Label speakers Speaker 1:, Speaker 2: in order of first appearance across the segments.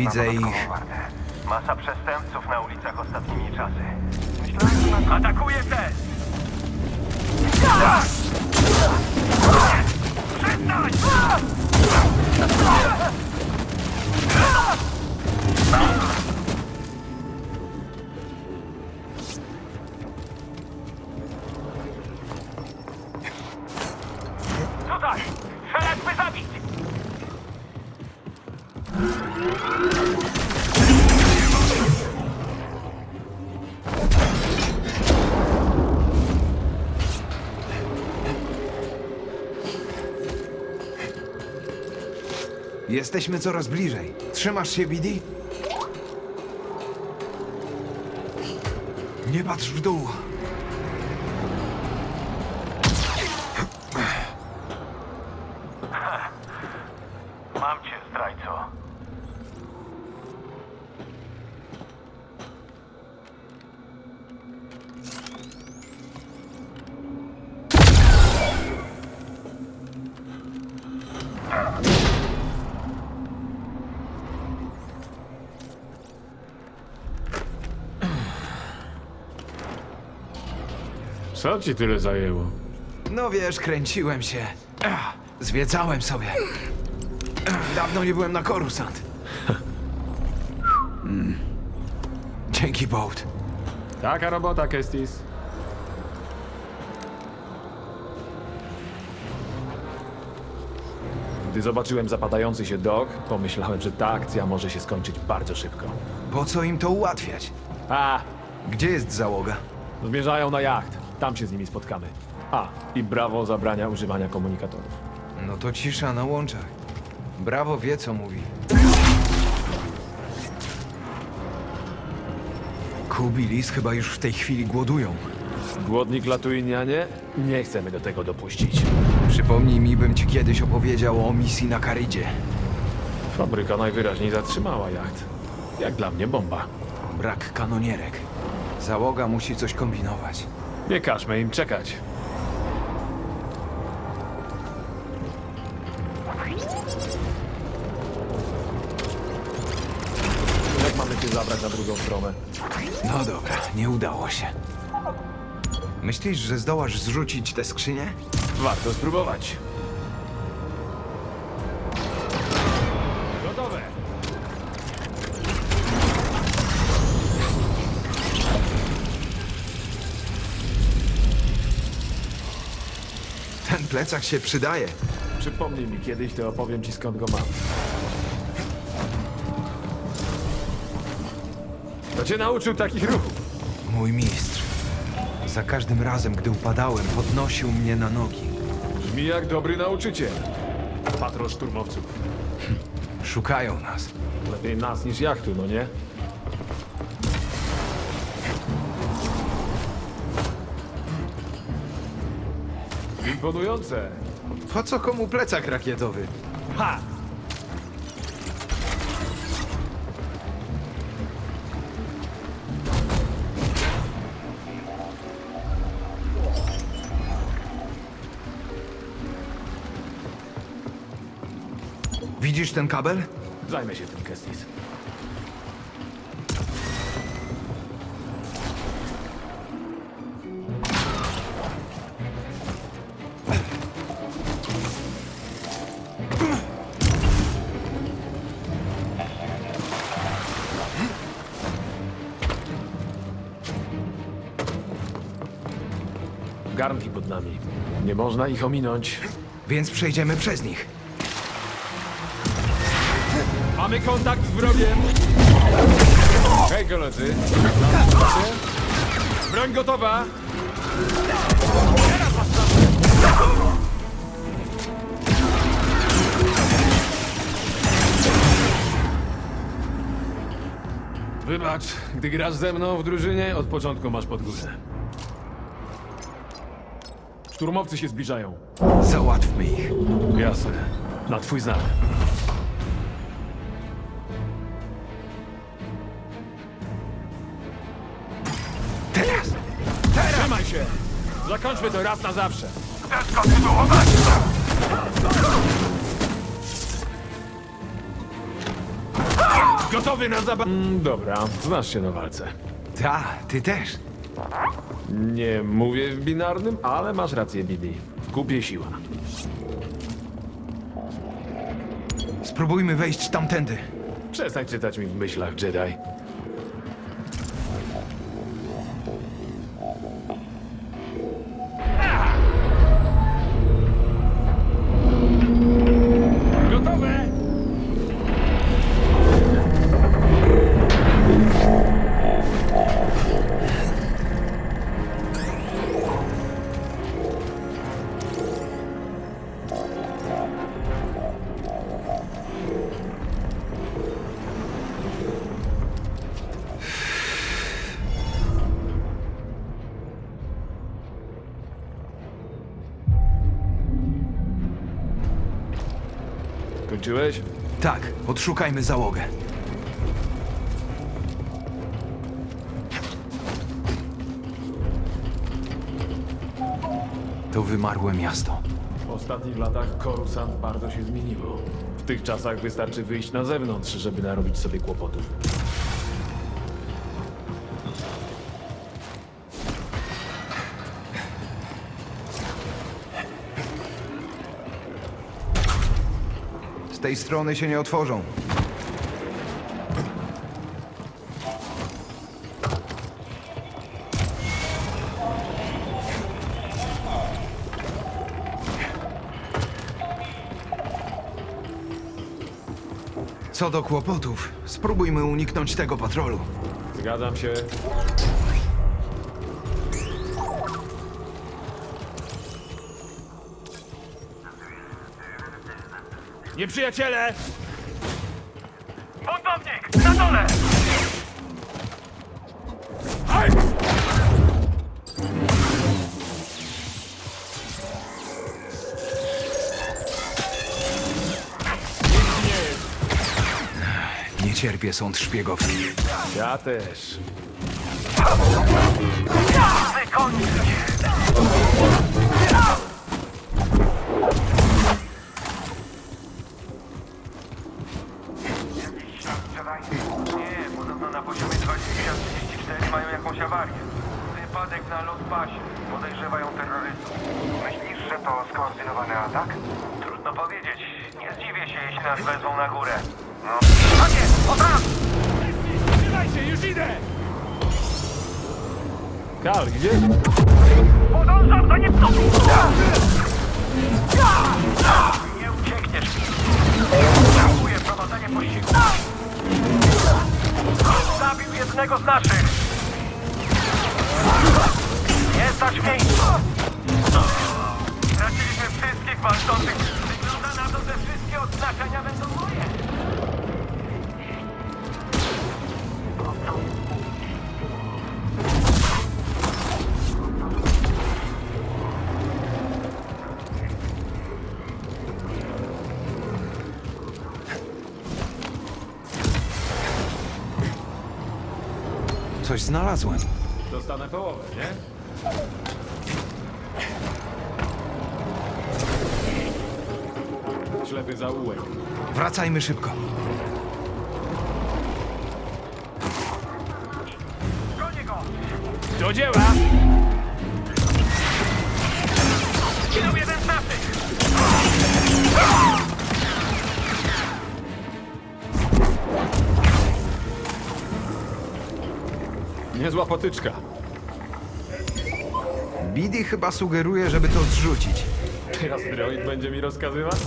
Speaker 1: Widzę ich.
Speaker 2: Masa przestępców na ulicach ostatnimi czasy. Myślałem, że... Atakuje te! Przestań!
Speaker 1: Jesteśmy coraz bliżej. Trzymasz się, BD? Nie patrz w dół.
Speaker 3: Co ci tyle zajęło?
Speaker 1: No wiesz, kręciłem się. Ach, Zwiedzałem sobie. Ach, Dawno nie byłem na Korusant. Mm. Dzięki, Boat.
Speaker 3: Taka robota, Kestis. Gdy zobaczyłem zapadający się dok, pomyślałem, że ta akcja może się skończyć bardzo szybko.
Speaker 1: Po co im to ułatwiać?
Speaker 3: A,
Speaker 1: Gdzie jest załoga?
Speaker 3: zmierzają na jacht. Tam się z nimi spotkamy. A, i brawo zabrania używania komunikatorów.
Speaker 1: No to cisza na łączach. Brawo wie, co mówi. Kubi Lis chyba już w tej chwili głodują.
Speaker 3: Głodnik Latuinianie? Nie chcemy do tego dopuścić.
Speaker 1: Przypomnij mi, bym ci kiedyś opowiedział o misji na Karydzie.
Speaker 3: Fabryka najwyraźniej zatrzymała jacht. Jak dla mnie bomba.
Speaker 1: Brak kanonierek. Załoga musi coś kombinować.
Speaker 3: Nie każmy im czekać. Jak mamy cię zabrać na drugą stronę?
Speaker 1: No dobra, nie udało się. Myślisz, że zdołasz zrzucić tę skrzynię?
Speaker 3: Warto spróbować.
Speaker 1: Ten plecak się przydaje.
Speaker 3: Przypomnij mi kiedyś, to opowiem ci skąd go mam. Kto cię nauczył takich ruchów?
Speaker 1: Mój mistrz. Za każdym razem, gdy upadałem, podnosił mnie na nogi.
Speaker 3: Brzmi jak dobry nauczyciel. Patrol szturmowców.
Speaker 1: Szukają nas.
Speaker 3: Lepiej nas niż jachtu, no nie? Imponujące.
Speaker 1: Po co komu plecak rakietowy?
Speaker 3: Ha!
Speaker 1: Widzisz ten kabel?
Speaker 3: Zajmę się tym, Kestis. Garnki pod nami. Nie można ich ominąć.
Speaker 1: Więc przejdziemy przez nich.
Speaker 3: Mamy kontakt z wrogiem! Hej koledzy! Broń gotowa! Wybacz, gdy grasz ze mną w drużynie, od początku masz pod górę. Szturmowcy się zbliżają.
Speaker 1: Załatwmy ich.
Speaker 3: Jasne. Na twój znak.
Speaker 1: Teraz!
Speaker 3: Trzymaj się! Zakończmy to raz na zawsze.
Speaker 2: Chcesz kontynuować?
Speaker 3: Gotowy na zaba... Mm, dobra, znasz się na walce.
Speaker 1: Ta, ty też.
Speaker 3: Nie mówię w binarnym, ale masz rację, Bibi. W kupie siła.
Speaker 1: Spróbujmy wejść tamtędy.
Speaker 3: Przestań czytać mi w myślach, Jedi. Kończyłeś?
Speaker 1: Tak, odszukajmy załogę. To wymarłe miasto.
Speaker 3: W ostatnich latach Coruscant bardzo się zmieniło. W tych czasach wystarczy wyjść na zewnątrz, żeby narobić sobie kłopotów.
Speaker 1: Tej strony się nie otworzą. Co do kłopotów, spróbujmy uniknąć tego patrolu.
Speaker 3: Zgadzam się. Nieprzyjaciele!
Speaker 2: Buntownik! Na dole!
Speaker 1: Nie cierpię sąd szpiegowski.
Speaker 3: Ja też.
Speaker 2: Wykończcie!
Speaker 3: Idę! Kal, gdzie?
Speaker 2: Podążam za nim! Nie uciekniesz! Próbuję prowadzenie pościgu. Zabił jednego z naszych! Nie stać w miejscu! Straciliśmy wszystkich walczących. Wygląda na to, że wszystkie odznaczenia będą moje.
Speaker 1: Coś znalazłem.
Speaker 3: Dostanę połowę, nie? Ślepy zaułek.
Speaker 1: Wracajmy szybko.
Speaker 3: Do dzieła!
Speaker 2: Zginął jeden z naszych!
Speaker 3: Niezła potyczka.
Speaker 1: Bidi chyba sugeruje, żeby to zrzucić.
Speaker 3: Teraz droid będzie mi rozkazywać?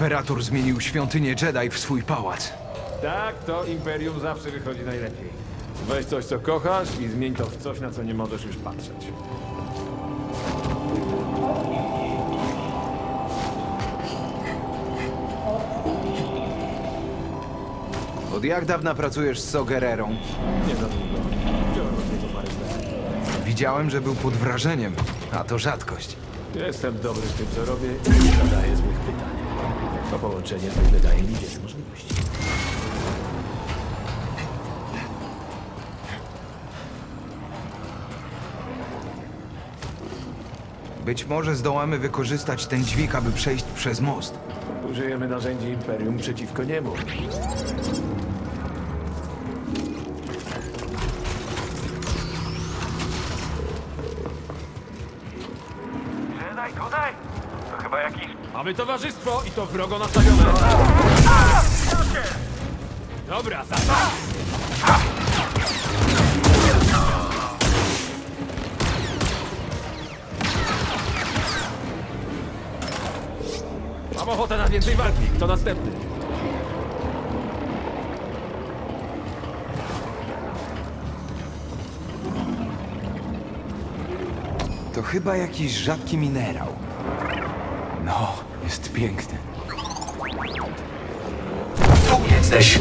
Speaker 1: Imperator zmienił świątynię Jedi w swój pałac.
Speaker 3: Tak, to Imperium zawsze wychodzi najlepiej. Weź coś, co kochasz i zmień to w coś, na co nie możesz już patrzeć.
Speaker 1: Od jak dawna pracujesz z Sogererą?
Speaker 3: Nie za długo. Wziąłem od niego parę zdań.
Speaker 1: Widziałem, że był pod wrażeniem, a to rzadkość.
Speaker 3: Jestem dobry w tym, co robię i nie zadaję złych pytań. To połączenie zwykle daje mi wiele możliwości.
Speaker 1: Być może zdołamy wykorzystać ten dźwig, aby przejść przez most.
Speaker 3: Użyjemy narzędzi Imperium przeciwko niemu. Mamy towarzystwo i to wrogo nastawione. Dobra, za Mam ochotę na więcej walki. Kto następny?
Speaker 1: To chyba jakiś rzadki minerał. No, jest piękny.
Speaker 4: Tu jesteś.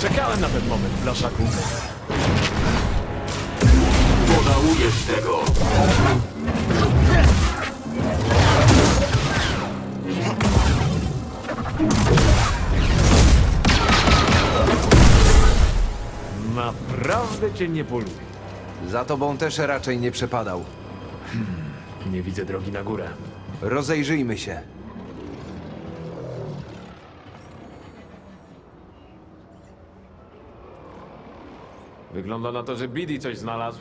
Speaker 3: Czekałem na ten moment, blaszaku.
Speaker 4: Pożałujesz tego.
Speaker 3: Naprawdę cię nie polubię.
Speaker 1: Za tobą też raczej nie przepadał.
Speaker 3: Nie widzę drogi na górę.
Speaker 1: Rozejrzyjmy się.
Speaker 3: Wygląda na to, że Bidi coś znalazł.